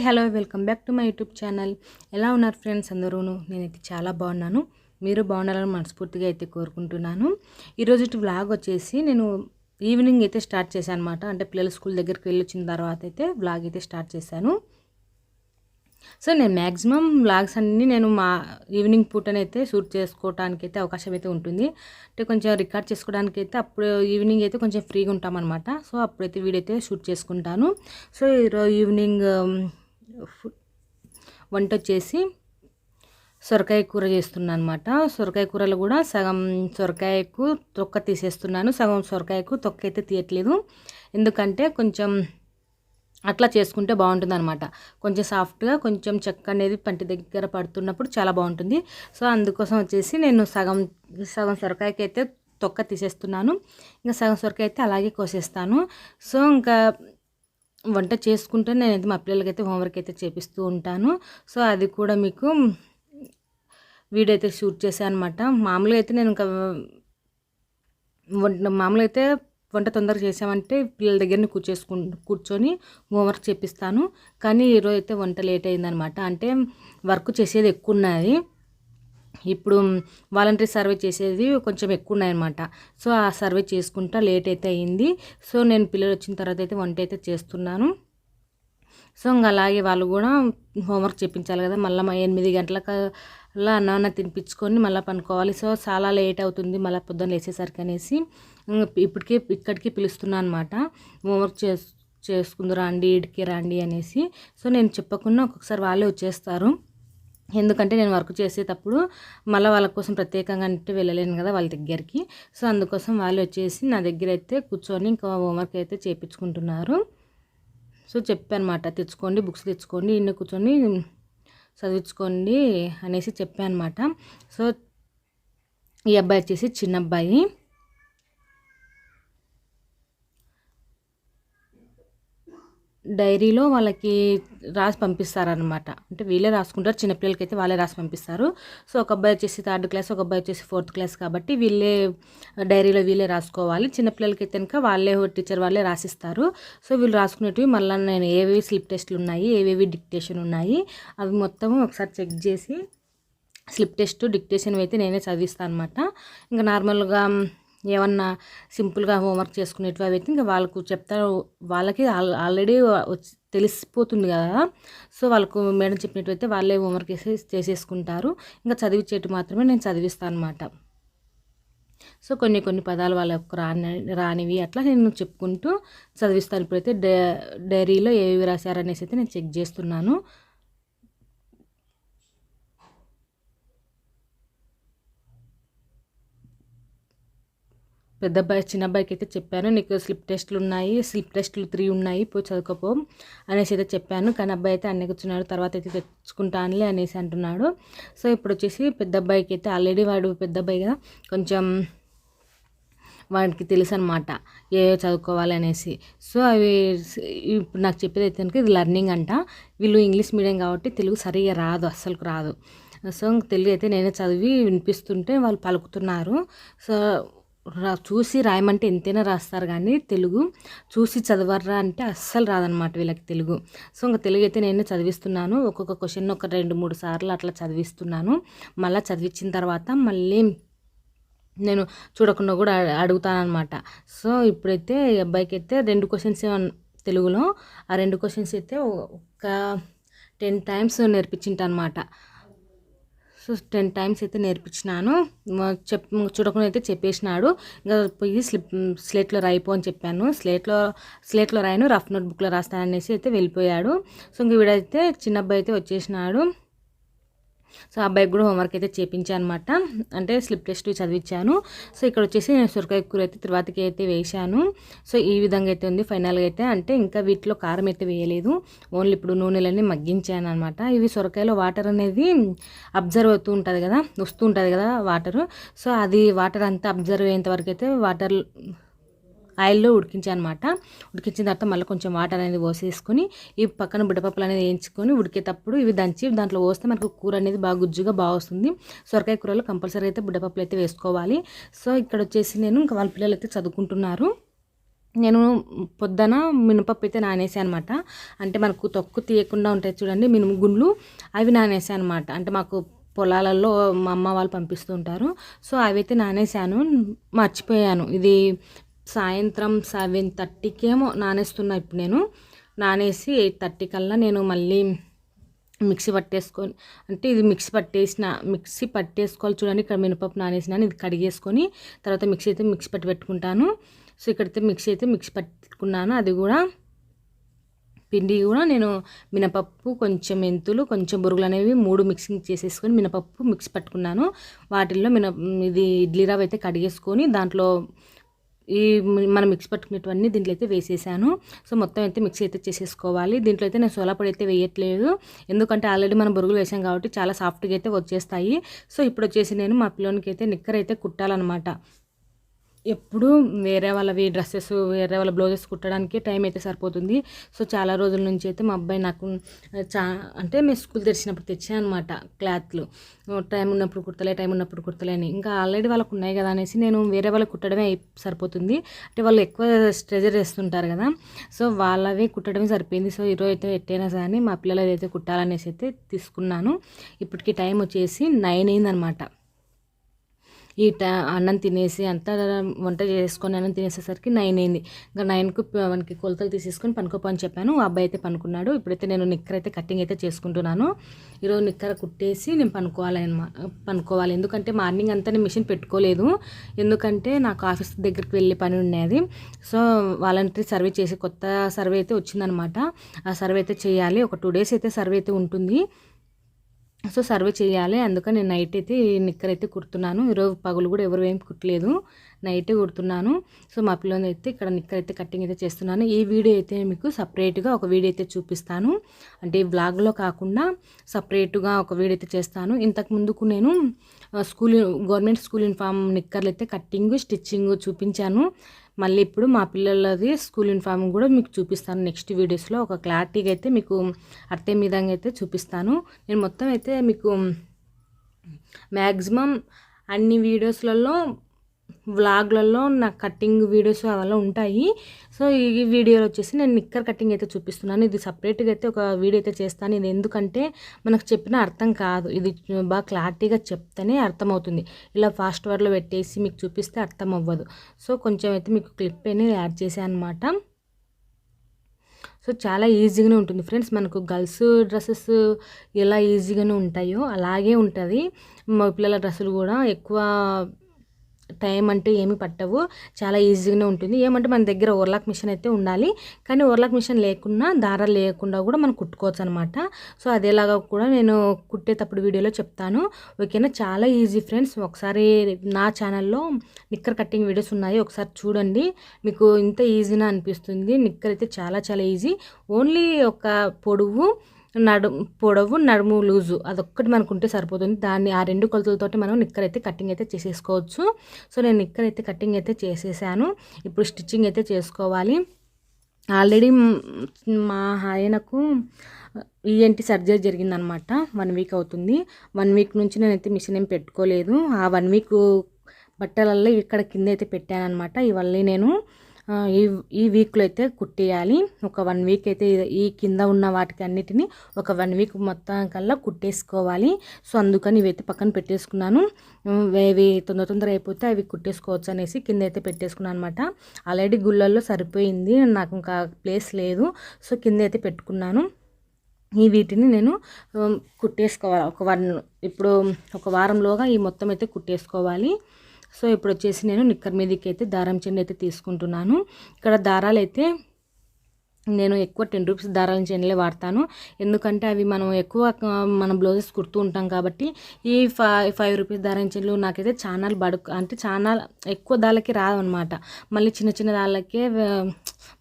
Hi hello welcome back to my YouTube channel. ఎలా ఉన్నారు friends అందరూను? నేనైతే చాలా బాగున్నాను. మీరు బాగుండాలని మనస్ఫూర్తిగా అయితే కోరుకుంటున్నాను. ఈరోజు వ్లాగ్ వచ్చేసి నేను ఈవినింగ్ అయితే స్టార్ట్ చేశాను అనమాట అంటే పిల్లలు స్కూల్ దగ్గరికి వెళ్ళి వచ్చిన తర్వాత అయితే వ్లాగ్ అయితే స్టార్ట్ చేశాను. సో నేను మ్యాక్సిమం వ్లాగ్స్ అన్నీ నేను మా ఈవినింగ్ పూటనైతే షూట్ చేసుకోవడానికి అయితే అవకాశం అయితే ఉంటుంది. అంటే కొంచెం రికార్డ్ చేసుకోవడానికి అయితే అప్పుడు ఈవినింగ్ అయితే కొంచెం ఫ్రీగా ఉంటామన్నమాట. సో అప్పుడైతే వీడియో అయితే షూట్ చేసుకుంటాను. సో ఈరోజు ఈవినింగ్ వంట వచ్చేసి సొరకాయ కూర చేస్తున్నాను అనమాట సొరకాయ కూరలో కూడా సగం సొరకాయకు తొక్క తీసేస్తున్నాను. సగం సొరకాయకు తొక్క అయితే తీయట్లేదు. ఎందుకంటే కొంచెం అట్లా చేసుకుంటే బాగుంటుంది అనమాట కొంచెం సాఫ్ట్గా కొంచెం చెక్క అనేది పంటి దగ్గర పడుతున్నప్పుడు చాలా బాగుంటుంది. సో అందుకోసం వచ్చేసి నేను సగం సగం సొరకాయకి అయితే తొక్క తీసేస్తున్నాను. ఇంకా సగం సొరకాయ అయితే అలాగే కోసేస్తాను. సో ఇంకా వంట చేసుకుంటే నేనైతే మా పిల్లలకైతే హోంవర్క్ అయితే చేపిస్తూ ఉంటాను. సో అది కూడా మీకు వీడియో అయితే షూట్ చేశాను అనమాట మామూలుగా అయితే నేను ఇంకా వంట మామూలుగా అయితే వంట తొందరగా చేసామంటే పిల్లల దగ్గరనే కూర్చేసుకు కూర్చొని హోంవర్క్ చేపిస్తాను. కానీ ఈరోజు అయితే వంట లేట్ అయిందనమాట అంటే వర్క్ చేసేది ఎక్కువ ఉన్నది. ఇప్పుడు వాలంటరీ సర్వే చేసేది కొంచెం ఎక్కువ ఉన్నాయన్నమాట సో ఆ సర్వే చేసుకుంటా లేట్ అయితే అయింది. సో నేను పిల్లలు వచ్చిన తర్వాత అయితే వంట అయితే చేస్తున్నాను. సో ఇంకా అలాగే వాళ్ళు కూడా హోంవర్క్ చెప్పించాలి కదా. మళ్ళీ ఎనిమిది గంటలకు అలా అన్న తినిపించుకొని మళ్ళీ పనుకోవాలి. సో చాలా లేట్ అవుతుంది మళ్ళీ పొద్దున్న లేచేసరికి అనేసి. ఇప్పటికే ఇక్కడికి పిలుస్తున్నా అనమాట హోంవర్క్ చేసు చేసుకుందరు రండి ఇడికి రండి అనేసి. సో నేను చెప్పకుండా ఒక్కొక్కసారి వాళ్ళే వచ్చేస్తారు. ఎందుకంటే నేను వర్క్ చేసేటప్పుడు మళ్ళీ వాళ్ళ కోసం ప్రత్యేకంగా అంటే వెళ్ళలేను కదా వాళ్ళ దగ్గరికి. సో అందుకోసం వాళ్ళు వచ్చేసి నా దగ్గర అయితే కూర్చొని ఇంకా హోంవర్క్ అయితే చేయించుకుంటున్నారు సో చెప్పానమాట తెచ్చుకోండి బుక్స్ తెచ్చుకోండి ఇన్ని కూర్చొని చదివించుకోండి అనేసి చెప్పానమాట. సో ఈ అబ్బాయి వచ్చేసి చిన్న అబ్బాయి డైరీలో వాళ్ళకి రాసి పంపిస్తారనమాట అంటే వీళ్ళే రాసుకుంటారు చిన్నపిల్లలకి అయితే వాళ్ళే రాసి పంపిస్తారు. సో ఒక అబ్బాయి వచ్చేసి థర్డ్ క్లాస్ ఒక అబ్బాయి వచ్చేసి ఫోర్త్ క్లాస్ కాబట్టి వీళ్ళే డైరీలో వీళ్ళే రాసుకోవాలి. చిన్నపిల్లలకి అయితే కనుక వాళ్ళే టీచర్ వాళ్ళే రాసిస్తారు. సో వీళ్ళు రాసుకునేటివి మళ్ళీ నేను ఏవేవి స్లిప్ టెస్ట్లు ఉన్నాయి ఏవేవి డిక్టేషన్ ఉన్నాయి అవి మొత్తం ఒకసారి చెక్ చేసి స్లిప్ టెస్ట్ డిక్టేషన్ అయితే నేనే చదివిస్తాను అనమాట ఇంకా నార్మల్గా ఏమన్నా సింపుల్గా హోంవర్క్ చేసుకునేటివి అవి అయితే ఇంకా వాళ్ళకు చెప్తారు. వాళ్ళకి ఆల్రెడీ తెలిసిపోతుంది కదా. సో వాళ్ళకు మేడం చెప్పినట్టు అయితే వాళ్ళే హోంవర్క్ చేసి చేసేసుకుంటారు. ఇంకా చదివించేటి మాత్రమే నేను చదివిస్తాను అనమాట సో కొన్ని కొన్ని పదాలు వాళ్ళకు రాని రానివి అట్లా నేను చెప్పుకుంటూ చదివిస్తాను. ఇప్పుడైతే డైరీలో ఏవి రాశారనేసి అయితే నేను చెక్ చేస్తున్నాను. పెద్ద అబ్బాయి చిన్న అబ్బాయికి అయితే చెప్పాను. నీకు స్లిప్ టెస్ట్లు ఉన్నాయి స్లిప్ టెస్ట్లు త్రీ ఉన్నాయి పోయి చదువుకోపో అనేసి అయితే చెప్పాను. కానీ అబ్బాయి అయితే అన్నీ కూర్చున్నాడు తర్వాత అయితే తెచ్చుకుంటానులే అనేసి అంటున్నాడు. సో ఇప్పుడు వచ్చేసి పెద్ద అబ్బాయికి అయితే ఆల్రెడీ వాడు పెద్ద అబ్బాయి కదా కొంచెం వాడికి తెలుసు అనమాట ఏ చదువుకోవాలి అనేసి. సో అవి ఇప్పుడు నాకు చెప్పేది అయితే కనుక ఇది లర్నింగ్ అంట. వీళ్ళు ఇంగ్లీష్ మీడియం కాబట్టి తెలుగు సరిగా రాదు అస్సలు రాదు. సో తెలుగు అయితే నేనే చదివి వినిపిస్తుంటే వాళ్ళు పలుకుతున్నారు. సో చూసి రాయమంటే ఎంతైనా రాస్తారు కానీ తెలుగు చూసి చదవర్రా అంటే అస్సలు రాదనమాట వీళ్ళకి తెలుగు. సో ఇంకా తెలుగు అయితే నేను చదివిస్తున్నాను. ఒక్కొక్క క్వశ్చన్ ఒక రెండు మూడు సార్లు అట్లా చదివిస్తున్నాను. మళ్ళీ చదివించిన తర్వాత మళ్ళీ నేను చూడకుండా కూడా అడుగుతానమాట సో ఇప్పుడైతే అబ్బాయికి అయితే రెండు క్వశ్చన్స్ తెలుగులో. ఆ రెండు క్వశ్చన్స్ అయితే ఒక టెన్ టైమ్స్ నేర్పించింట అనమాట సో టెన్ టైమ్స్ అయితే నేర్పించినాను. చెప్ చూడకుండా అయితే చెప్పేసినాడు. ఇంకా పోయి స్లిప్ స్లేట్లో రాయిపో అని చెప్పాను. స్లేట్లో స్లేట్లో రాయను రఫ్ నోట్ బుక్లో రాస్తాననేసి అయితే వెళ్ళిపోయాడు. సో ఇంక వీడైతే చిన్న అబ్బాయి అయితే వచ్చేసినాడు. సో అబ్బాయికి కూడా హోంవర్క్ అయితే చేపించాను అనమాట అంటే స్లిప్ టెస్ట్ చదివించాను. సో ఇక్కడ వచ్చేసి నేను సొరకాయ కూర అయితే తర్వాతకి అయితే వేసాను సో ఈ విధంగా అయితే ఉంది ఫైనల్గా అయితే. అంటే ఇంకా వీటిలో కారం అయితే వేయలేదు. ఓన్లీ ఇప్పుడు నూనెలన్నీ మగ్గించాను అనమాట ఇవి సొరకాయలో వాటర్ అనేది అబ్జర్వ్ అవుతూ ఉంటుంది కదా వస్తూ ఉంటుంది కదా వాటర్ సో అది వాటర్ అంతా అబ్జర్వ్ అయ్యేంత వరకు అయితే వాటర్ ఆయిల్లో ఉడికించానమాట. ఉడికించిన తర్వాత మళ్ళీ కొంచెం వాటర్ అనేది పోసేసుకొని ఈ పక్కన బుడ్డపప్పులు అనేది వేయించుకొని ఉడికేటప్పుడు ఇవి దంచి దాంట్లో పోస్తే మనకు కూర అనేది బాగా గుజ్జుగా బాగా వస్తుంది. సొరకాయ కూరలో కంపల్సరీ అయితే బుడ్డపప్పులు అయితే వేసుకోవాలి. సో ఇక్కడ వచ్చేసి నేను ఇంకా వాళ్ళ పిల్లలు అయితే చదువుకుంటున్నారు. నేను పొద్దున మినపప్పు అయితే నానేసాను అనమాట అంటే మనకు తొక్కు తీయకుండా ఉంటాయి చూడండి మినుము గుండ్లు అవి నానేసాను అనమాట అంటే మాకు పొలాలలో మా అమ్మ వాళ్ళు పంపిస్తూ ఉంటారు. సో అవైతే నానేసాను మర్చిపోయాను. ఇది సాయంత్రం సెవెన్ థర్టీకేమో నానేస్తున్నా ఇప్పుడు నేను. నానేసి ఎయిట్ థర్టీ కల్లా నేను మళ్ళీ మిక్సీ పట్టేసుకొని అంటే ఇది మిక్సీ పట్టేసిన మిక్సీ పట్టేసుకోవాలి చూడండి ఇక్కడ మినపప్పు నానేసిన ఇది కడిగేసుకొని తర్వాత మిక్సీ అయితే మిక్సీ పట్టి పెట్టుకుంటాను. సో ఇక్కడైతే మిక్సీ అయితే మిక్సీ పట్టుకున్నాను. అది కూడా పిండి కూడా నేను మినపప్పు కొంచెం మెంతులు కొంచెం బురుగులు అనేవి మూడు మిక్సింగ్ చేసేసుకొని మినపప్పు మిక్స్ పట్టుకున్నాను. వాటిల్లో మిన ఇది ఇడ్లీ రవ్వ అయితే కడిగేసుకొని దాంట్లో ఈ మనం మిక్స్ పట్టుకునేటువన్నీ దీంట్లో అయితే వేసేసాను. సో మొత్తం అయితే మిక్సీ అయితే చేసేసుకోవాలి. దీంట్లో అయితే నేను సోలాపొడి అయితే వేయట్లేదు. ఎందుకంటే ఆల్రెడీ మనం బురుగులు వేసాం కాబట్టి చాలా సాఫ్ట్గా అయితే వచ్చేస్తాయి. సో ఇప్పుడు వచ్చేసి నేను మా పిల్లోనికి అయితే నిక్కర్ అయితే కుట్టాలన్నమాట. ఎప్పుడు వేరే వాళ్ళవి డ్రెస్సెస్ వేరే వాళ్ళ బ్లౌజెస్ కుట్టడానికి టైం అయితే సరిపోతుంది. సో చాలా రోజుల నుంచి అయితే మా అబ్బాయి నాకు చా అంటే మేము స్కూల్ తెరిచినప్పుడు తెచ్చాను అనమాట క్లాత్లు టైం ఉన్నప్పుడు కుర్తలే టైం ఉన్నప్పుడు కుర్తలే అని. ఇంకా ఆల్రెడీ వాళ్ళకు ఉన్నాయి కదా అనేసి నేను వేరే వాళ్ళకి కుట్టడమే సరిపోతుంది. అంటే వాళ్ళు ఎక్కువ స్ట్రెజర్ చేస్తుంటారు కదా. సో వాళ్ళవి కుట్టడమే సరిపోయింది. సో ఈరోజు అయితే ఎట్టైనా కానీ మా పిల్లలు అయితే కుట్టాలనేసి అయితే తీసుకున్నాను. ఇప్పటికి టైం వచ్చేసి నైన్ అయిందనమాట ఈ అన్నం తినేసి అంతా వంట చేసుకొని అన్నం తినేసేసరికి నైన్ అయింది. ఇంకా నైన్కు మనకి కొలతలు తీసేసుకొని పనుకోపని చెప్పాను. అబ్బాయి అయితే పనుకున్నాడు. ఇప్పుడైతే నేను నిక్కర్ అయితే కటింగ్ అయితే చేసుకుంటున్నాను. ఈరోజు నిక్కర కుట్టేసి నేను పనుకోవాలి అనమాట పనుకోవాలి. ఎందుకంటే మార్నింగ్ అంతా నేను మిషన్ పెట్టుకోలేదు. ఎందుకంటే నాకు ఆఫీస్ దగ్గరికి వెళ్ళే పని ఉండేది. సో వాలంటరీ సర్వే చేసి కొత్త సర్వే అయితే వచ్చిందనమాట ఆ సర్వే అయితే చేయాలి. ఒక టూ డేస్ అయితే సర్వే అయితే ఉంటుంది. సో సర్వే చేయాలి. అందుకని నేను నైట్ అయితే నిక్కర్ అయితే కుడుతున్నాను ఈరోజు పగులు కూడా ఎవరు ఏం కుట్టలేదు. నైటే కుడుతున్నాను. సో మా పిల్లలు అయితే ఇక్కడ నిక్కర్ అయితే కటింగ్ అయితే చేస్తున్నాను. ఈ వీడియో అయితే మీకు సపరేట్గా ఒక వీడియో అయితే చూపిస్తాను. అంటే బ్లాగ్లో కాకుండా సపరేట్గా ఒక వీడియో అయితే చేస్తాను. ఇంతకు ముందుకు నేను స్కూల్ గవర్నమెంట్ స్కూల్ యూనిఫామ్ నిక్కర్లు అయితే కట్టింగ్ స్టిచ్చింగ్ చూపించాను. మళ్ళీ ఇప్పుడు మా పిల్లలది స్కూల్ యూనిఫామ్ కూడా మీకు చూపిస్తాను. నెక్స్ట్ వీడియోస్లో ఒక క్లారిటీగా అయితే మీకు అర్థం విధంగా అయితే చూపిస్తాను. నేను మొత్తం అయితే మీకు మ్యాక్సిమం అన్ని వీడియోస్లలో వ్లాగ్లలో నా కటింగ్ వీడియోస్ అవన్నీ ఉంటాయి. సో ఈ వీడియోలో వచ్చేసి నేను నిక్కర్ కటింగ్ అయితే చూపిస్తున్నాను. ఇది సపరేట్గా అయితే ఒక వీడియో అయితే చేస్తాను. ఇది ఎందుకంటే మనకు చెప్పిన అర్థం కాదు. ఇది బాగా క్లారిటీగా చెప్తేనే అర్థమవుతుంది. ఇలా ఫాస్ట్ వర్డ్లో పెట్టేసి మీకు చూపిస్తే అర్థం అవ్వదు సో కొంచెం అయితే మీకు క్లిప్ అనేది యాడ్ చేశాను అనమాట సో చాలా ఈజీగానే ఉంటుంది ఫ్రెండ్స్. మనకు గర్ల్స్ డ్రెస్సెస్ ఎలా ఈజీగానే ఉంటాయో అలాగే ఉంటుంది. మా పిల్లల డ్రెస్సులు కూడా ఎక్కువ టైం అంటే ఏమి పట్టవు. చాలా ఈజీగానే ఉంటుంది. ఏమంటే మన దగ్గర ఓర్లాక్ మిషన్ అయితే ఉండాలి. కానీ ఓర్లాక్ మిషన్ లేకున్నా దారాలు లేకుండా కూడా మనం కుట్టుకోవచ్చు అనమాట సో అదేలాగా కూడా నేను కుట్టేటప్పుడు వీడియోలో చెప్తాను. ఓకేనా? చాలా ఈజీ ఫ్రెండ్స్. ఒకసారి నా ఛానల్లో నిక్కర్ కట్టింగ్ వీడియోస్ ఉన్నాయి. ఒకసారి చూడండి. మీకు ఇంత ఈజీనా అనిపిస్తుంది. నిక్కర్ అయితే చాలా చాలా ఈజీ. ఓన్లీ ఒక పొడవు నడుము పొడవు నడుము లూజు అదొక్కటి మనకు ఉంటే సరిపోతుంది. దాన్ని ఆ రెండు కొలతలతోటి మనం నిక్కర్ అయితే కటింగ్ అయితే చేసేసుకోవచ్చు. సో నేను నిక్కర్ అయితే కటింగ్ అయితే చేసేసాను. ఇప్పుడు స్టిచ్చింగ్ అయితే చేసుకోవాలి. ఆల్రెడీ మా ఆయనకు ఈఎన్టీ సర్జరీ జరిగిందనమాట. వన్ వీక్ అవుతుంది. వన్ వీక్ నుంచి నేనైతే మిషన్ ఏం పెట్టుకోలేదు. ఆ వన్ వీక్ బట్టలల్లో ఇక్కడ కింద అయితే పెట్టానమాట ఇవన్నీ నేను ఈ ఈ వీక్లో అయితే కుట్టేయాలి. ఒక వన్ వీక్ అయితే ఈ కింద ఉన్న వాటికి అన్నిటిని ఒక వన్ వీక్ మొత్తం కల్లా కుట్టేసుకోవాలి. సో అందుకని ఇవైతే పక్కన పెట్టేసుకున్నాను. ఇవి తొందర తొందర అయిపోతే అవి కుట్టేసుకోవచ్చు అనేసి కింద అయితే పెట్టేసుకున్నాను అనమాట ఆల్రెడీ గుళ్ళల్లో సరిపోయింది. నాకు ఇంకా ప్లేస్ లేదు. సో కింద అయితే పెట్టుకున్నాను. ఈ వీటిని నేను కుట్టేసుకోవాలి. ఒక వన్ ఇప్పుడు ఒక వారంలోగా ఈ మొత్తం అయితే కుట్టేసుకోవాలి. సో ఇప్పుడు వచ్చేసి నేను నిక్కర్ మీదకి అయితే దారం చెండి అయితే తీసుకుంటున్నాను. ఇక్కడ దారాలు అయితే నేను ఎక్కువ టెన్ రూపీస్ దారాల చెండులే వాడతాను. ఎందుకంటే అవి మనం ఎక్కువ మన బ్లౌజెస్ కుడుతూ ఉంటాం కాబట్టి ఈ ఫైవ్ ఫైవ్ రూపీస్ దారం చెండ్లు నాకైతే చాలా బడుకు అంటే చాలా ఎక్కువ దాళ్ళకి రాదనమాట మళ్ళీ చిన్న చిన్న దాళ్ళకే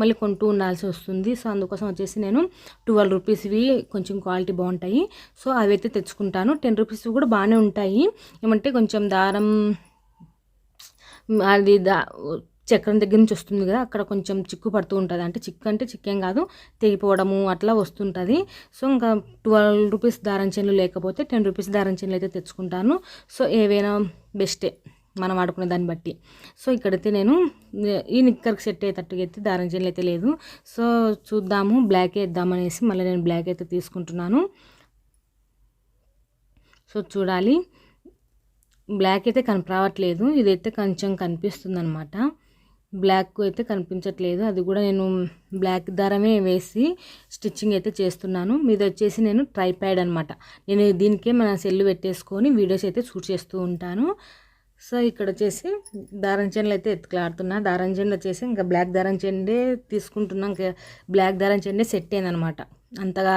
మళ్ళీ కొంటూ ఉండాల్సి వస్తుంది. సో అందుకోసం వచ్చేసి నేను ట్వెల్వ్ రూపీస్వి కొంచెం క్వాలిటీ బాగుంటాయి. సో అవి అయితే తెచ్చుకుంటాను. టెన్ రూపీస్ కూడా బాగానే ఉంటాయి. ఏమంటే కొంచెం దారం అది దా చక్రం దగ్గర నుంచి వస్తుంది కదా అక్కడ కొంచెం చిక్కు పడుతూ ఉంటుంది. అంటే చిక్కు అంటే చిక్కేం కాదు తెగిపోవడము అట్లా వస్తుంటుంది. సో ఇంకా ట్వెల్వ్ రూపీస్ దారం చెన్లు లేకపోతే టెన్ రూపీస్ దారం చెన్లు అయితే తెచ్చుకుంటాను. సో ఏవైనా బెస్టే మనం వాడుకునే దాన్ని బట్టి. సో ఇక్కడైతే నేను ఈ నిక్కర్కి సెట్ అయ్యేటట్టుగా అయితే దారం చైన్లు అయితే లేదు. సో చూద్దాము బ్లాక్ వేద్దామనేసి మళ్ళీ నేను బ్లాక్ అయితే తీసుకుంటున్నాను. సో చూడాలి. బ్లాక్ అయితే కనపరావట్లేదు. ఇదైతే కొంచెం కనిపిస్తుంది అనమాట బ్లాక్ అయితే కనిపించట్లేదు. అది కూడా నేను బ్లాక్ దారమే వేసి స్టిచ్చింగ్ అయితే చేస్తున్నాను. మీద వచ్చేసి నేను ట్రైప్యాడ్ అనమాట నేను దీనికే మన సెల్లు పెట్టేసుకొని వీడియోస్ అయితే షూట్ చేస్తూ ఉంటాను. సో ఇక్కడ వచ్చేసి దారం చెండ్లు అయితే ఎత్తుకులాడుతున్నా. దారం చెండు వచ్చేసి ఇంకా బ్లాక్ దారం చెండే తీసుకుంటున్నా. ఇంకా బ్లాక్ దారం చెండే సెట్ అయిందనమాట అంతగా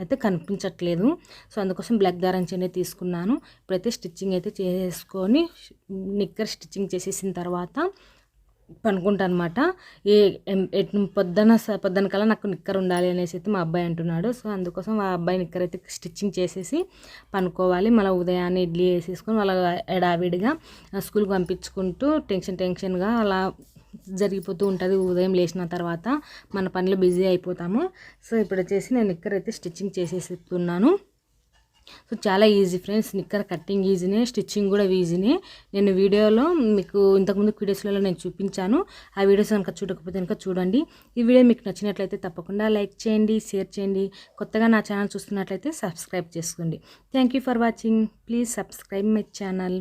అయితే కనిపించట్లేదు. సో అందుకోసం బ్లాక్ దారం చెండే తీసుకున్నాను. ఇప్పుడైతే స్టిచ్చింగ్ అయితే చేసుకొని నిక్కర్ స్టిచ్చింగ్ చేసేసిన తర్వాత పనుకుంటా అనమాట ఏ పొద్దున పొద్దున కల్లా నాకు నిక్కర్ ఉండాలి అనేసి అయితే మా అబ్బాయి అంటున్నాడు. సో అందుకోసం ఆ అబ్బాయి నిక్కర్ అయితే స్టిచ్చింగ్ చేసేసి పనుకోవాలి. మళ్ళీ ఉదయాన్నే ఇడ్లీ వేసేసుకొని వాళ్ళ ఎడావిడిగా స్కూల్కి పంపించుకుంటూ టెన్షన్ టెన్షన్గా అలా జరిగిపోతూ ఉంటుంది. ఉదయం లేచిన తర్వాత మన పనిలో బిజీ అయిపోతాము. సో ఇప్పుడు వచ్చేసి నేను నిక్కర్ అయితే స్టిచ్చింగ్ చేసేస్తున్నాను. సో చాలా ఈజీ ఫ్రెండ్స్. నిక్కర్ కట్టింగ్ ఈజీనే స్టిచ్చింగ్ కూడా ఈజీనే. నేను వీడియోలో మీకు ఇంతకుముందు వీడియోస్లలో నేను చూపించాను. ఆ వీడియోస్ కనుక చూడకపోతే కనుక చూడండి. ఈ వీడియో మీకు నచ్చినట్లయితే తప్పకుండా లైక్ చేయండి షేర్ చేయండి. కొత్తగా నా ఛానల్ చూస్తున్నట్లయితే సబ్స్క్రైబ్ చేసుకోండి. Thank for watching. Please subscribe my channel.